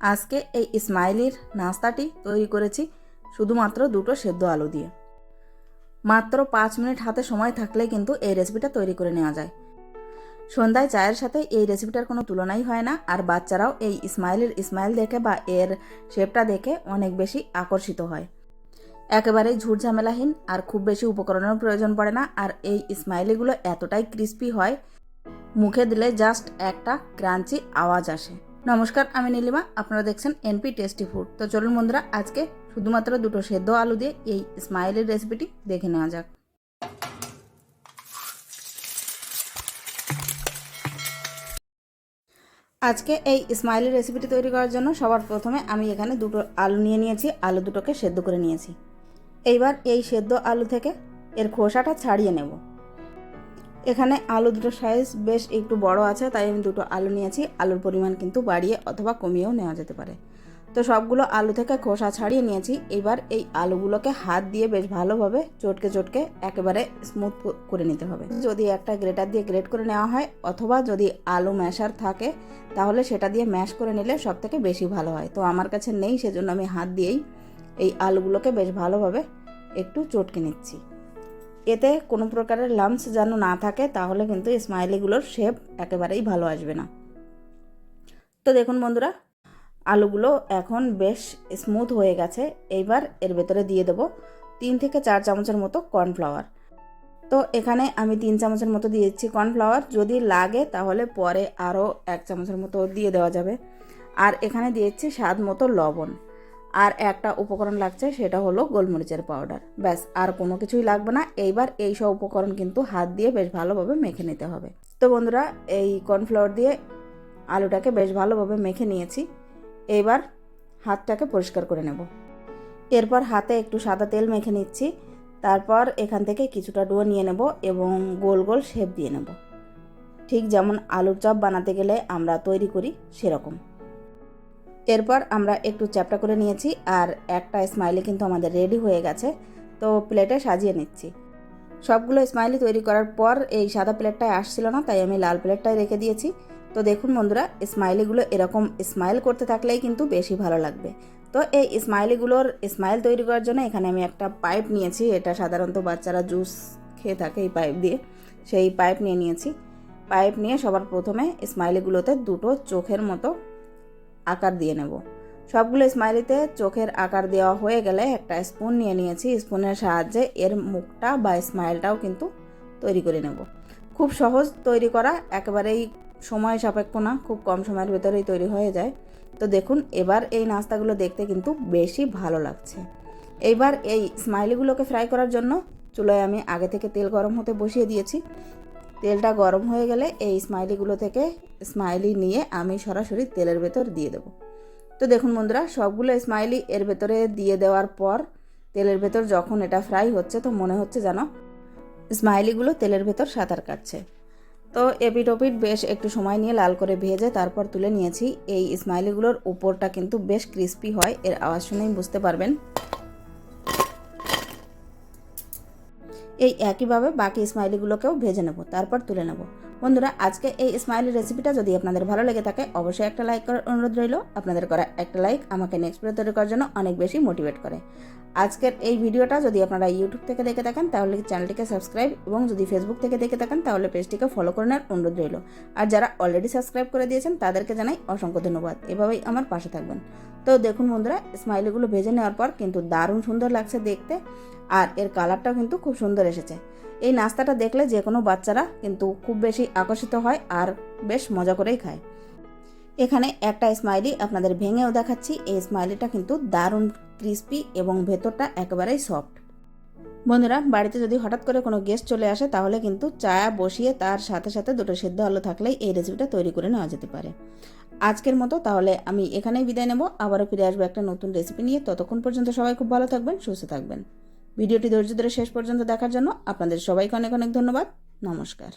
আজকে এই ইসমাইলির নাস্তাটি তৈরি করেছি শুধুমাত্র দুটো সেদ্ধ আলু দিয়ে। মাত্র পাঁচ মিনিট হাতে সময় থাকলে কিন্তু এই রেসিপিটা তৈরি করে নেওয়া যায়। সন্ধ্যায় চায়ের সাথে এই রেসিপিটার কোনো তুলনাই হয় না, আর বাচ্চারাও এই ইসমাইলের ইসমাইল দেখে বা এর শেপটা দেখে অনেক বেশি আকর্ষিত হয়। একেবারেই ঝুট ঝামেলাহীন আর খুব বেশি উপকরণের প্রয়োজন পড়ে না, আর এই স্মাইলিগুলো এতটাই ক্রিস্পি হয়, মুখে দিলে জাস্ট একটা ক্রাঞ্চি আওয়াজ আসে। নমস্কার, আমি নীলিমা। আপনারা দেখছেন এনপি টেস্টি ফুড তো চলুন বন্ধুরা, আজকে শুধুমাত্র দুটো সেদ্ধ আলু দিয়ে এই স্মাইলের রেসিপিটি দেখে নেওয়া যাক। আজকে এই স্মাইলের রেসিপিটি তৈরি করার জন্য সবার প্রথমে আমি এখানে দুটো আলু নিয়ে নিয়েছি, আলু দুটোকে সেদ্ধ করে নিয়েছি। এইবার এই সেদ্ধ আলু থেকে এর খোসাটা ছাড়িয়ে নেব। এখানে আলু দুটো সাইজ বেশ একটু বড় আছে, তাই আমি দুটো আলু নিয়েছি। আলুর পরিমাণ কিন্তু বাড়িয়ে অথবা কমিয়েও নেওয়া যেতে পারে। তো সবগুলো আলু থেকে খোসা ছাড়িয়ে নিয়েছি। এবার এই আলুগুলোকে হাত দিয়ে বেশ ভালোভাবে চটকে চটকে একেবারে স্মুথ করে নিতে হবে। যদি একটা গ্রেটার দিয়ে গ্রেট করে নেওয়া হয় অথবা যদি আলু ম্যাশার থাকে, তাহলে সেটা দিয়ে ম্যাশ করে নিলে সব থেকে বেশি ভালো হয়। তো আমার কাছে নেই, সেজন্য আমি হাত দিয়েই এই আলুগুলোকে বেশ ভালোভাবে একটু চটকে নিচ্ছি। এতে কোনো প্রকারের লামস যেন না থাকে, তাহলে কিন্তু স্মাইলিগুলোর শেপ একেবারেই ভালো আসবে না। তো দেখুন বন্ধুরা, আলুগুলো এখন বেশ স্মুথ হয়ে গেছে। এইবার এর ভেতরে দিয়ে দেবো তিন থেকে চার চামচের মতো কর্নফ্লাওয়ার তো এখানে আমি তিন চামচের মতো দিয়েছি কর্নফ্লাওয়ার যদি লাগে তাহলে পরে আরও এক চামচের মতো দিয়ে দেওয়া যাবে। আর এখানে দিয়েছি স্বাদ মতো লবণ। আর একটা উপকরণ লাগছে, সেটা হলো গোলমরিচের পাউডার ব্যাস, আর কোনো কিছুই লাগবে না। এইবার এই সব উপকরণ কিন্তু হাত দিয়ে বেশ ভালোভাবে মেখে নিতে হবে। তো বন্ধুরা, এই কর্নফ্লাওয়ার দিয়ে আলুটাকে বেশ ভালোভাবে মেখে নিয়েছি। এইবার হাতটাকে পরিষ্কার করে নেব। এরপর হাতে একটু সাদা তেল মেখে নিচ্ছি। তারপর এখান থেকে কিছুটা ডো নিয়ে নেব এবং গোল গোল শেপ দিয়ে নেব। ঠিক যেমন আলুর চপ বানাতে গেলে আমরা তৈরি করি সেরকম। এরপর আমরা একটু চ্যাপটা করে নিয়েছি আর একটা স্মাইলি কিন্তু আমাদের রেডি হয়ে গেছে। তো প্লেটে সাজিয়ে নিচ্ছি। সবগুলো স্মাইলি তৈরি করার পর এই সাদা প্লেটটায় আসছিল না, তাই আমি লাল প্লেটটায় রেখে দিয়েছি। তো দেখুন বন্ধুরা স্মাইলিগুলো এরকম স্মাইল করতে থাকলেই কিন্তু বেশি ভালো লাগবে। তো এই স্মাইলিগুলোর স্মাইল তৈরি করার জন্য এখানে আমি একটা পাইপ নিয়েছি, এটা সাধারণত বাচ্চারা জুস খেয়ে থাকে এই পাইপ দিয়ে। সেই পাইপ নিয়ে নিয়েছি। পাইপ নিয়ে সবার প্রথমে স্মাইলিগুলোতে দুটো চোখের মতো আকার দিয়ে নেব। সবগুলো স্মাইলিতে চোখের আকার দেওয়া হয়ে গেলে একটা স্পুন নিয়ে নিয়েছি। স্পুনের সাহায্যে এর মুখটা বা স্মাইলটাও কিন্তু তৈরি করে নেব। খুব সহজ তৈরি করা, একেবারেই সময় সাপেক্ষ না, খুব কম সময়ের ভেতরেই তৈরি হয়ে যায়। তো দেখুন, এবার এই নাস্তাগুলো দেখতে কিন্তু বেশি ভালো লাগছে। এইবার এই স্মাইলিগুলোকে ফ্রাই করার জন্য চুলোয় আমি আগে থেকে তেল গরম হতে বসিয়ে দিয়েছি। তেলটা গরম হয়ে গেলে এই স্মাইলিগুলো থেকে স্মাইলি নিয়ে আমি সরাসরি তেলের ভেতর দিয়ে দেবো। তো দেখুন বন্ধুরা, সবগুলো স্মাইলি এর ভেতরে দিয়ে দেওয়ার পর তেলের ভেতর যখন এটা ফ্রাই হচ্ছে, তো মনে হচ্ছে যেন স্মাইলিগুলো তেলের ভেতর সাঁতার কাটছে। তো এপিট ওপিট বেশ একটু সময় নিয়ে লাল করে ভেজে তারপর তুলে নিয়েছি। এই স্মাইলিগুলোর উপরটা কিন্তু বেশ ক্রিস্পি হয়, এর আওয়াজ শুনেই বুঝতে পারবেন। এই একইভাবে বাকি স্মাইলিগুলোকেও ভেজে নেব, তারপর তুলে নেব। বন্ধুরা, আজকে এই স্মাইলি রেসিপিটা যদি আপনাদের ভালো লেগে থাকে, অবশ্যই একটা লাইক করার অনুরোধ রইল। আপনাদের করা একটা লাইক আমাকে নেক্সট ভিডিও তৈরি করার জন্য অনেক বেশি মোটিভেট করে। আজকের এই ভিডিওটা যদি আপনারা ইউটিউব থেকে দেখে থাকেন, তাহলে চ্যানেলটিকে সাবস্ক্রাইব এবং যদি ফেসবুক থেকে দেখে থাকেন, তাহলে পেজটিকে ফলো করে নেওয়ার অনুরোধ রইল। আর যারা অলরেডি সাবস্ক্রাইব করে দিয়েছেন, তাদেরকে জানাই অসংখ্য ধন্যবাদ। এভাবেই আমার পাশে থাকবেন। তো দেখুন বন্ধুরা স্মাইলিগুলো ভেজে নেওয়ার পর কিন্তু দারুণ সুন্দর লাগছে দেখতে, আর এর কালারটাও কিন্তু খুব সুন্দর এসেছে। এই নাস্তাটা দেখলে যে কোনো বাচ্চারা কিন্তু খুব বেশি আকর্ষিত হয় আর বেশ মজা করেই খায়। এখানে একটা স্মাইলি আপনাদের ভেঙেও দেখাচ্ছি। এই স্মাইলিটা কিন্তু দারুণ ক্রিস্পি এবং ভেতরটা একেবারেই সফট। বন্ধুরা, বাড়িতে যদি হঠাৎ করে কোনো গেস্ট চলে আসে, তাহলে কিন্তু চা বসিয়ে তার সাথে সাথে দুটো সেদ্ধ আলু থাকলেই এই রেসিপিটা তৈরি করে নেওয়া যেতে পারে। আজকের মতো তাহলে আমি এখানেই বিদায় নেব। আবারও ফিরে আসব একটা নতুন রেসিপি নিয়ে। ততক্ষণ পর্যন্ত সবাই খুব ভালো থাকবেন, সুস্থ থাকবেন। ভিডিওটি ধৈর্য ধরে শেষ পর্যন্ত দেখার জন্য আপনাদের সবাইকে অনেক অনেক ধন্যবাদ। নমস্কার।